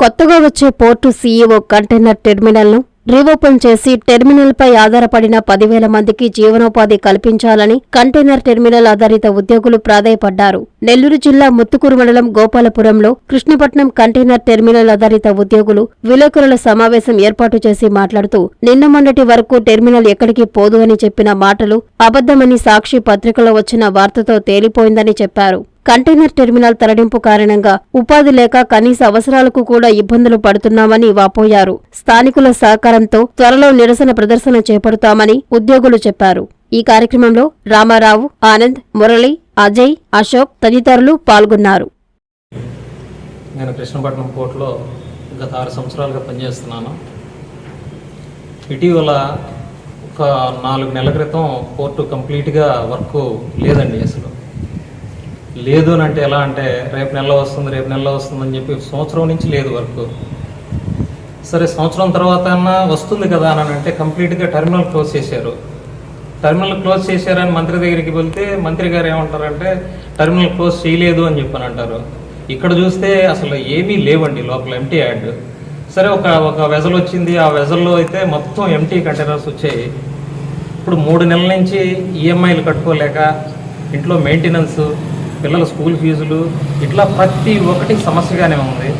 కొత్తగా వచ్చే port CEO container టెర్మినల్ను రీఓపెన్ చేసి టెర్మినల్పై ఆధారపడిన పదివేల మందికి జీవనోపాధి కల్పించాలని కంటైనర్ టెర్మినల్ ఆధారిత ఉద్యోగులు ప్రాధాయపడ్డారు. నెల్లూరు జిల్లా ముత్తుకూరు మండలం గోపాలపురంలో కృష్ణపట్నం కంటైనర్ టెర్మినల్ ఆధారిత ఉద్యోగులు విలేకరుల సమావేశం ఏర్పాటు చేసి మాట్లాడుతూ నిన్న మొన్నటి వరకు టెర్మినల్ ఎక్కడికి పోదు అని చెప్పిన మాటలు అబద్దమని సాక్షి పత్రికలో వచ్చిన వార్తతో తేలిపోయిందని చెప్పారు. కంటైనర్ టెర్మినల్ తరలింపు కారణంగా ఉపాధి లేక కనీస అవసరాలకు కూడా ఇబ్బందులు పడుతున్నామని వాపోయారు. స్థానికుల సహకారంతో త్వరలో నిరసన ప్రదర్శన చేపడతామని ఉద్యోగులు చెప్పారు. ఈ కార్యక్రమంలో రామారావు ఆనంద్ మురళి అజయ్ అశోక్ తదితరులు పాల్గొన్నారు. నేను కృష్ణపట్నం పోర్టులో గత ఆరు సంవత్సరాలుగా పనిచేస్తున్నాను. ఇటీవల ఒక నాలుగు నెలల క్రితం పోర్టు కంప్లీట్గా వర్క్ లేదండి అసలు. లేదు అని అంటే ఎలా అంటే రేపు నెలలో వస్తుంది రేపు నెలలో వస్తుంది అని చెప్పి సంవత్సరం నుంచి లేదు వర్క్. సరే సంవత్సరం తర్వాత అన్నా వస్తుంది కదా అని అంటే కంప్లీట్గా టెర్మినల్ క్లోజ్ చేశారు. టెర్మినల్ క్లోజ్ చేశారని మంత్రి దగ్గరికి వెళ్తే మంత్రి గారు ఏమంటారంటే టెర్మినల్ క్లోజ్ చేయలేదు అని చెప్పని అంటారు. ఇక్కడ చూస్తే అసలు ఏమీ లేవండి లోపల ఎంటీ యాడ్ సరే ఒక ఒక వెజల్ వచ్చింది ఆ వెజల్లో అయితే మొత్తం ఎంటీ కంటైనర్స్ వచ్చాయి. ఇప్పుడు మూడు నెలల నుంచి ఈఎంఐలు కట్టుకోలేక ఇంట్లో మెయింటెనెన్స్ పిల్లల స్కూల్ ఫీజులు ఇట్లా ప్రతి ఒక్కటి సమస్యగానే ఉంది.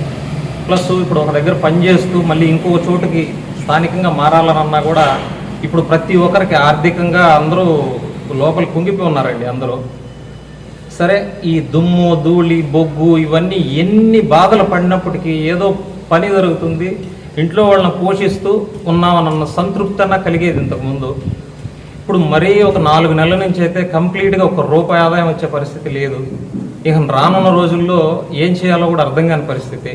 ప్లస్ ఇప్పుడు ఒక దగ్గర పని చేస్తూ మళ్ళీ ఇంకో చోటుకి స్థానికంగా మారాలనన్నా కూడా ఇప్పుడు ప్రతి ఒక్కరికి ఆర్థికంగా అందరూ లోపల కుంగిపోయి ఉన్నారండి అందరూ. సరే ఈ దుమ్ము ధూళి బొగ్గు ఇవన్నీ ఎన్ని బాధలు పడినప్పటికీ ఏదో పని జరుగుతుంది. ఇంట్లో వాళ్ళని పోషిస్తూ ఉన్నామన్న సంతృప్తి అన్న కలిగేది ఇంతకుముందు ఇప్పుడు మరీ ఒక నాలుగు నెలల నుంచి అయితే కంప్లీట్గా ఒక రూపాయి ఆదాయం వచ్చే పరిస్థితి లేదు. ఇక రానున్న రోజుల్లో ఏం చేయాలో కూడా అర్థం కాని పరిస్థితి.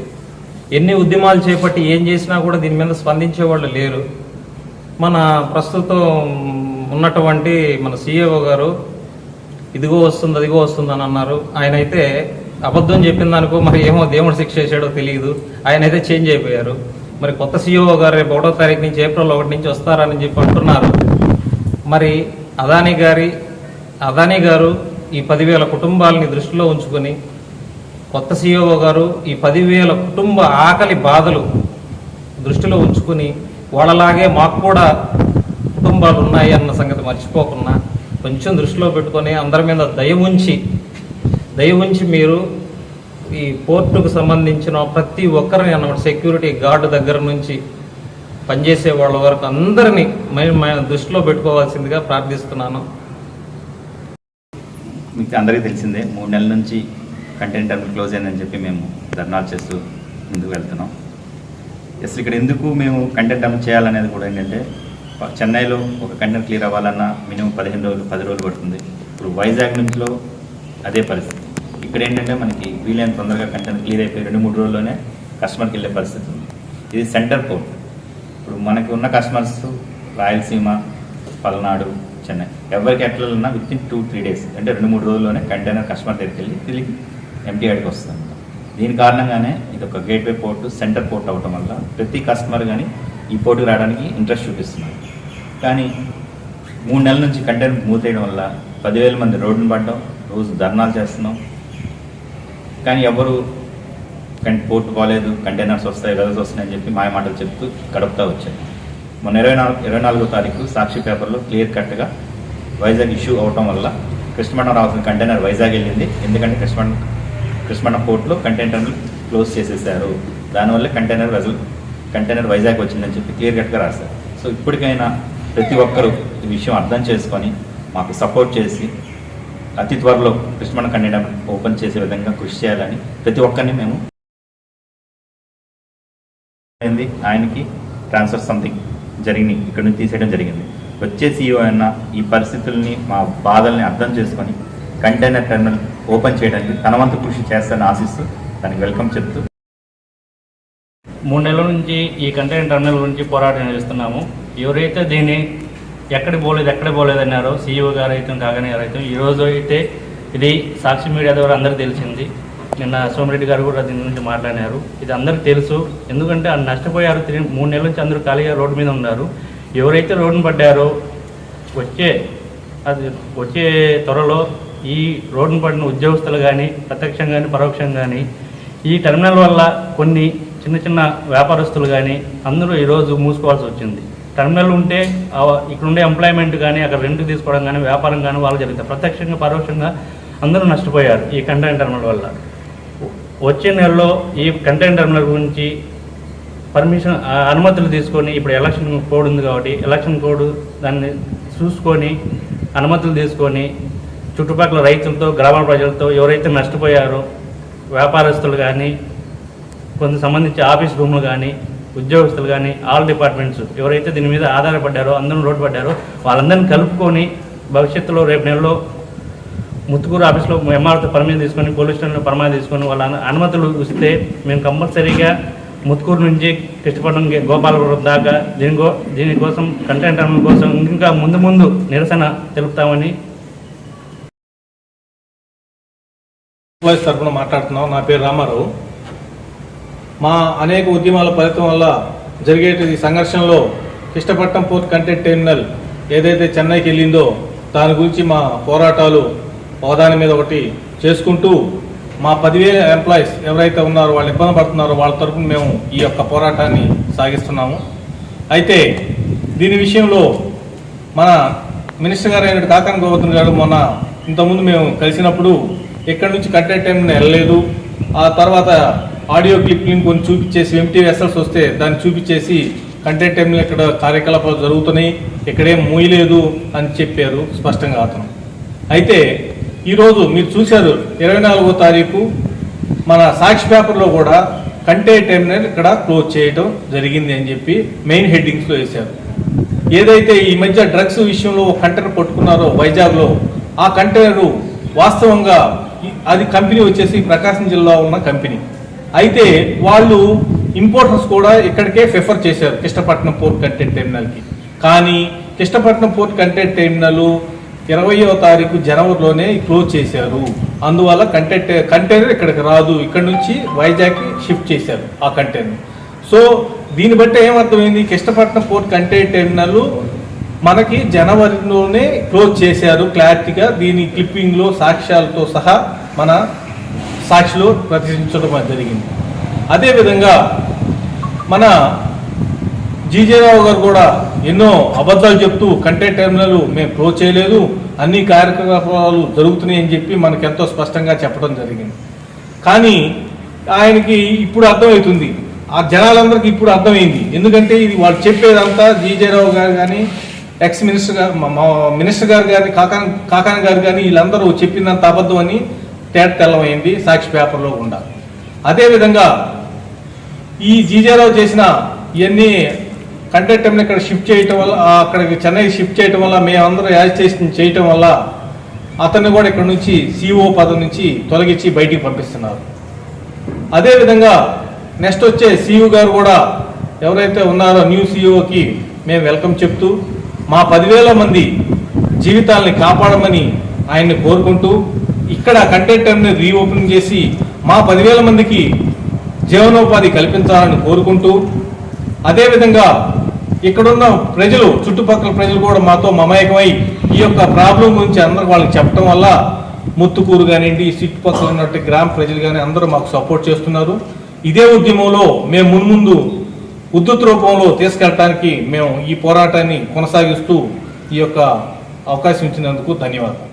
ఎన్ని ఉద్యమాలు చేపట్టి ఏం చేసినా కూడా దీని మీద స్పందించే వాళ్ళు లేరు. మన ప్రస్తుతం ఉన్నటువంటి మన సిఏఓ గారు ఇదిగో వస్తుంది అదిగో వస్తుంది అని అన్నారు. ఆయన అయితే అబద్ధం చెప్పిందనుకో మరి ఏమో దేవుడు శిక్ష చేశాడో తెలియదు. ఆయన అయితే చేంజ్ అయిపోయారు. మరి కొత్త సీఈఓ గారు రేపు ఒకటో తారీఖు నుంచి ఏప్రిల్ ఒకటి నుంచి వస్తారని చెప్పి అంటున్నారు. మరి అదానీ గారి అదానీ గారు ఈ పదివేల కుటుంబాలని దృష్టిలో ఉంచుకొని కొత్త సీఈఓ గారు ఈ పదివేల కుటుంబ ఆకలి బాధలు దృష్టిలో ఉంచుకుని వాళ్ళలాగే మాకు కూడా కుటుంబాలు ఉన్నాయి అన్న సంగతి మర్చిపోకుండా కొంచెం దృష్టిలో పెట్టుకొని అందరి మీద దయ ఉంచి దయ ఉంచి మీరు ఈ పోర్టుకు సంబంధించిన ప్రతి ఒక్కరిని అన్నమాట సెక్యూరిటీ గార్డు దగ్గర నుంచి పనిచేసే వాళ్ళ వరకు అందరినీ దృష్టిలో పెట్టుకోవాల్సిందిగా ప్రార్థిస్తున్నాను. మీకు అందరికీ తెలిసిందే మూడు నెలల నుంచి కంటెంట్ టర్మ్ క్లోజ్ అయిందని చెప్పి మేము ధర్నాలు చేస్తూ ముందుకు వెళ్తున్నాం. అసలు ఇక్కడ ఎందుకు మేము కంటెంట్ టర్మ్ చేయాలనేది కూడా ఏంటంటే చెన్నైలో ఒక కంటెంట్ క్లియర్ అవ్వాలన్నా మినిమం పదిహేను రోజులు పది రోజులు పడుతుంది. ఇప్పుడు వైజాగ్ నుంచిలో అదే పరిస్థితి. ఇక్కడ ఏంటంటే మనకి వీలైన తొందరగా కంటెంట్ క్లియర్ అయిపోయి రెండు మూడు రోజుల్లోనే కస్టమర్కి వెళ్ళే పరిస్థితి ఉంది. ఇది సెంటర్ పోర్ట్. ఇప్పుడు మనకి ఉన్న కస్టమర్స్ రాయలసీమ పల్నాడు చెన్నై. ఎవరికి ఎట్లా ఉన్నా with in two three days అంటే రెండు మూడు రోజుల్లోనే కంటైనర్ కస్టమర్ దగ్గరికి వెళ్ళి తిరిగి ఎంటీ వస్తుంది. దీని కారణంగానే ఇది ఒక గేట్వే పోర్టు సెంటర్ పోర్ట్ అవటం వల్ల ప్రతి కస్టమర్ కానీ ఈ పోర్టుకు రావడానికి ఇంట్రెస్ట్ చూపిస్తున్నారు. కానీ మూడు నెలల నుంచి కంటైనర్ మూతేయడం వల్ల పదివేల మంది రోడ్డును పడ్డం రోజు ధర్నాలు చేస్తున్నాం. కానీ ఎవరు పోర్ట్ బాగాలేదు కంటైనర్స్ వస్తాయి వెదర్స్ వస్తాయని చెప్పి మాయ మాటలు చెప్తూ గడుపుతూ వచ్చాయి మొన్న ఇరవై నాలుగు ఇరవై నాలుగో తారీఖు సాక్షి పేపర్లో క్లియర్ కట్గా వైజాగ్ ఇష్యూ అవటం వల్ల కృష్ణమఠం రావాల్సిన కంటైనర్ వైజాగ్ వెళ్ళింది. ఎందుకంటే కృష్ణమఠం కృష్ణమఠం పోర్ట్లో కంటైనర్లు క్లోజ్ చేసేసారు దానివల్ల కంటైనర్ వెజల్ కంటైనర్ వైజాగ్ వచ్చిందని చెప్పి క్లియర్ కట్గా రాశారు. సో ఇప్పటికైనా ప్రతి ఒక్కరూ ఈ విషయం అర్థం చేసుకొని మాకు సపోర్ట్ చేసి అతి త్వరలో కృష్ణమఠం కంటైనర్ ఓపెన్ చేసే విధంగా కృషి చేయాలని ప్రతి ఒక్కరిని మేము అయింది ఆయనకి ట్రాన్స్ఫర్ సంథింగ్ జరిగింది ఇక్కడ నుంచి తీసేయడం జరిగింది. వచ్చే సీఈఓ అయినా ఈ పరిస్థితుల్ని మా బాధల్ని అర్థం చేసుకొని కంటైనర్ టెర్మినల్ ఓపెన్ చేయడానికి తన వంతు కృషి చేస్తానని ఆశిస్తూ దానికి వెల్కమ్ చెప్తూ మూడు నెలల నుంచి ఈ కంటైనర్ టెర్మినల్ గురించి పోరాటం చేస్తున్నాము. ఎవరైతే దీన్ని ఎక్కడ పోలేదు ఎక్కడ పోలేదన్నారో సీఈఓ గారు అయితే కాగానే గారు అయితే ఈరోజు అయితే ఇది సాక్షి మీడియా ద్వారా అందరికీ తెలిసింది. నిన్న సోమిరెడ్డి గారు కూడా దీని గురించి మాట్లాడినారు. ఇది అందరికీ తెలుసు. ఎందుకంటే ఆ నష్టపోయారు తిరిగి మూడు నెలల నుంచి అందరూ ఖాళీగా రోడ్డు మీద ఉన్నారు. ఎవరైతే రోడ్డును పడ్డారో వచ్చే అది వచ్చే త్వరలో ఈ రోడ్డును పడిన ఉద్యోగస్తులు కానీ ప్రత్యక్షం కానీ పరోక్షంగా కానీ ఈ టెర్మినల్ వల్ల కొన్ని చిన్న చిన్న వ్యాపారస్తులు కానీ అందరూ ఈరోజు మూసుకోవాల్సి వచ్చింది. టర్మినల్ ఉంటే ఇక్కడ ఉండే ఎంప్లాయ్మెంట్ కానీ అక్కడ రెంట్ తీసుకోవడం కానీ వ్యాపారం కానీ వాళ్ళు జరుగుతాయి. ప్రత్యక్షంగా పరోక్షంగా అందరూ నష్టపోయారు ఈ కంటైనర్ టెర్మినల్ వల్ల. వచ్చే నెలలో ఈ కంటైనర్ టర్మినల్ గురించి పర్మిషన్ ఆ, అనుమతులు తీసుకొని ఇప్పుడు ఎలక్షన్ కోడ్ ఉంది కాబట్టి ఎలక్షన్ కోడ్ దాన్ని చూసుకొని అనుమతులు తీసుకొని చుట్టుపక్కల రైతులతో గ్రామ ప్రజలతో ఎవరైతే నష్టపోయారో వ్యాపారస్తులు కానీ కొంత సంబంధించి ఆఫీస్ రూమ్లు కానీ ఉద్యోగస్తులు కానీ ఆల్ డిపార్ట్మెంట్స్ ఎవరైతే దీని మీద ఆధారపడ్డారో అందరూ లోటుపడ్డారో వాళ్ళందరిని వాళ్ళందరినీ కలుపుకొని భవిష్యత్తులో రేపు నెలలో ముత్తుకూరు ఆఫీస్లో ఎంఆర్తో పర్మిషన్ తీసుకొని పోలీస్ స్టేషన్లో పర్మిషన్ తీసుకొని వాళ్ళ అనుమతులు ఇస్తే మేము కంపల్సరీగా ముత్తుకూరు నుంచి కృష్ణపట్నం గోపాలపురం దాకా దీనికో దీనికోసం కంటెంట్ కోసం ఇంకా ముందు ముందు నిరసన తెలుపుతామని ఎంప్లాయీస్ తరఫున మాట్లాడుతున్నాం. నా పేరు రామారావు. మా అనేక ఉద్యమాల ఫలితం వల్ల జరిగే ఈ సంఘర్షణలో కృష్ణపట్నం పోర్ట్ కంటెంట్ టెర్మినల్ ఏదైతే చెన్నైకి వెళ్ళిందో దాని గురించి మా పోరాటాలు ఒకదాని మీద ఒకటి చేసుకుంటూ మా పదివేల ఎంప్లాయీస్ ఎవరైతే ఉన్నారో వాళ్ళు ఇబ్బంది పడుతున్నారో వాళ్ళ తరఫున మేము ఈ యొక్క పోరాటాన్ని సాగిస్తున్నాము. అయితే దీని విషయంలో మన మినిస్టర్ గారు అయిన కాకాని గోవర్ధన్ గారు మొన్న ఇంతకుముందు మేము కలిసినప్పుడు ఎక్కడి నుంచి కట్టే టైం వెళ్ళలేదు. ఆ తర్వాత ఆడియో క్లిప్ని కొన్ని చూపించేసి ఎంటీ వెసల్స్ వస్తే దాన్ని చూపించేసి కంటెంట్ టైంలో ఇక్కడ కార్యకలాపాలు జరుగుతున్నాయి. ఇక్కడేం మూయలేదు అని చెప్పారు స్పష్టంగా అతను. అయితే ఈరోజు మీరు చూశారు ఇరవై నాలుగో తారీఖు మన సాక్షి పేపర్లో కూడా కంటే టెర్మినల్ ఇక్కడ క్లోజ్ చేయడం జరిగింది అని చెప్పి మెయిన్ హెడ్డింగ్స్లో వేశారు. ఏదైతే ఈ మధ్య డ్రగ్స్ విషయంలో ఒక కంటైనర్ పట్టుకున్నారో వైజాగ్లో ఆ కంటైనరు వాస్తవంగా అది కంపెనీ వచ్చేసి ప్రకాశం జిల్లా ఉన్న కంపెనీ. అయితే వాళ్ళు ఇంపోర్టర్స్ కూడా ఇక్కడికే ప్రిఫర్ చేశారు కృష్ణపట్నం పోర్ట్ కంటెంట్ టెర్మినల్కి. కానీ కృష్ణపట్నం పోర్ట్ కంటెంట్ టెర్మినల్ ఇరవయో తారీఖు జనవరిలోనే క్లోజ్ చేశారు. అందువల్ల కంటెంట్ కంటైనర్ ఇక్కడికి రాదు. ఇక్కడ నుంచి వైజాగ్కి షిఫ్ట్ చేశారు ఆ కంటైనర్ సో దీన్ని బట్టి ఏమర్థమైంది? కృష్ణపట్నం పోర్ట్ కంటైనర్ టెర్మినల్ మనకి జనవరిలోనే క్లోజ్ చేశారు క్లారిటీగా. దీని క్లిప్పింగ్లో సాక్ష్యాలతో సహా మన సాక్షిలో ప్రదర్శించడం జరిగింది. అదేవిధంగా మన జీజేరావు గారు కూడా ఎన్నో అబద్ధాలు చెప్తూ కంటెంట్ టెర్మినల్ మేము క్లోజ్ చేయలేదు. అన్ని కార్యకలాపాలు జరుగుతున్నాయి అని చెప్పి మనకు ఎంతో స్పష్టంగా చెప్పడం జరిగింది. కానీ ఆయనకి ఇప్పుడు అర్థమవుతుంది. ఆ జనాలందరికీ ఇప్పుడు అర్థమైంది. ఎందుకంటే ఇది వాళ్ళు చెప్పేదంతా జీజేరావు గారు కానీ ఎక్స్ మినిస్టర్ గారు మా- మా మినిస్టర్ గారు కానీ కాకాన్ కాకాన్ గారు కానీ వీళ్ళందరూ చెప్పిందంత అబద్ధం అని తేట తెల్లమైంది సాక్షి పేపర్లో కూడా. అదేవిధంగా ఈ జీజేరావు చేసిన ఇవన్నీ కంటెంట్ ఇక్కడ షిఫ్ట్ చేయటం వల్ల అక్కడికి చెన్నై షిఫ్ట్ చేయటం వల్ల మేమందరం యాజిటేషన్ చేయటం వల్ల అతన్ని కూడా ఇక్కడ నుంచి సిఓ పదవి నుంచి తొలగించి బయటికి పంపిస్తున్నారు. అదేవిధంగా నెక్స్ట్ వచ్చే సిఇఓ గారు కూడా ఎవరైతే ఉన్నారో న్యూ సీఈఓకి మేము వెల్కమ్ చెప్తూ మా పదివేల మంది జీవితాలని కాపాడమని ఆయన్ని కోరుకుంటూ ఇక్కడ కంటెంట్ టైంని రీఓపెనింగ్ చేసి మా పదివేల మందికి జీవనోపాధి కల్పించాలని కోరుకుంటూ అదేవిధంగా ఇక్కడున్న ప్రజలు చుట్టుపక్కల ప్రజలు కూడా మాతో మమేకమై ఈ యొక్క ప్రాబ్లం గురించి అందరూ వాళ్ళకి చెప్పడం వల్ల ముత్తుకూరు కానివ్వండి ఈ చుట్టుపక్కల ఉన్నట్టు గ్రామ ప్రజలు కానీ అందరూ మాకు సపోర్ట్ చేస్తున్నారు. ఇదే ఉద్యమంలో మేము మున్ముందు ఉద్ధృత రూపంలో తీసుకెళ్ళటానికి మేము ఈ పోరాటాన్ని కొనసాగిస్తూ ఈ యొక్క అవకాశం ఇచ్చినందుకు ధన్యవాదాలు.